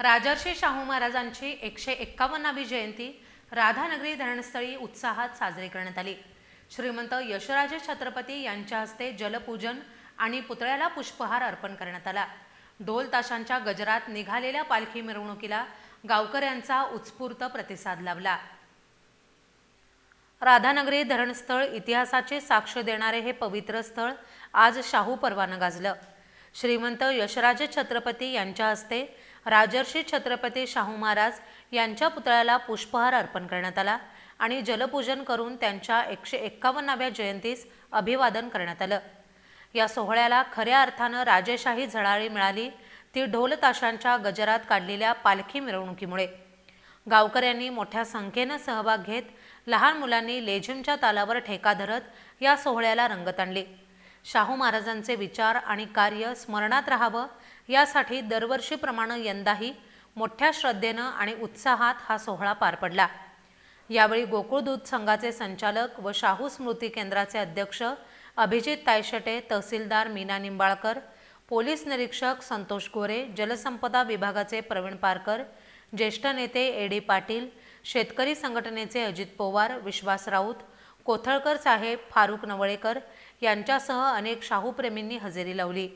राजर्षी शाहू महाराजांची एकशे एक्कावन्नावी जयंती राधानगरी धरणस्थळी उत्साहात साजरी करण्यात आली. श्रीमंत यशराजे छत्रपती यांच्या हस्ते जलपूजन आणि पुतळ्याला पुष्पहार अर्पण करण्यात आला. ढोल ताशांच्या गजरात निघालेल्या पालखी मिरवणुकीला गावकऱ्यांचा उत्स्फूर्त प्रतिसाद लाभला. राधानगरी धरणस्थळ इतिहासाची साक्ष देणारे हे पवित्र स्थळ आज शाहू परवानं गाजलं. श्रीमंत यशराज छत्रपती यांच्या हस्ते राजर्षी छत्रपती शाहू महाराज यांच्या पुतळ्याला पुष्पहार अर्पण करण्यात आला आणि जलपूजन करून त्यांच्या एकशे एक्कावन्नाव्या जयंतीस अभिवादन करण्यात आलं. या सोहळ्याला खऱ्या अर्थानं राजेशाही झळाळी मिळाली ती ढोलताशांच्या गजरात काढलेल्या पालखी मिरवणुकीमुळे. गावकऱ्यांनी मोठ्या संख्येनं सहभाग घेत लहान मुलांनी लेझिमच्या तालावर ठेका धरत या सोहळ्याला रंगत आणली. शाहू महाराजांचे विचार आणि कार्य स्मरणात राहावं यासाठी दरवर्षीप्रमाणे यंदाही मोठ्या श्रद्धेनं आणि उत्साहात हा सोहळा पार पडला. यावेळी गोकुळ दूध संघाचे संचालक व शाहू स्मृती केंद्राचे अध्यक्ष अभिजित तायशटे तहसीलदार मीना निंबाळकर पोलीस निरीक्षक संतोष गोरे जलसंपदा विभागाचे प्रवीण पारकर ज्येष्ठ नेते ए डी पाटील शेतकरी संघटनेचे अजित पवार विश्वास राऊत कोथळकर साहेब फारुक नवळेकर यांच्यासह अनेक शाहूप्रेमींनी हजेरी लावली.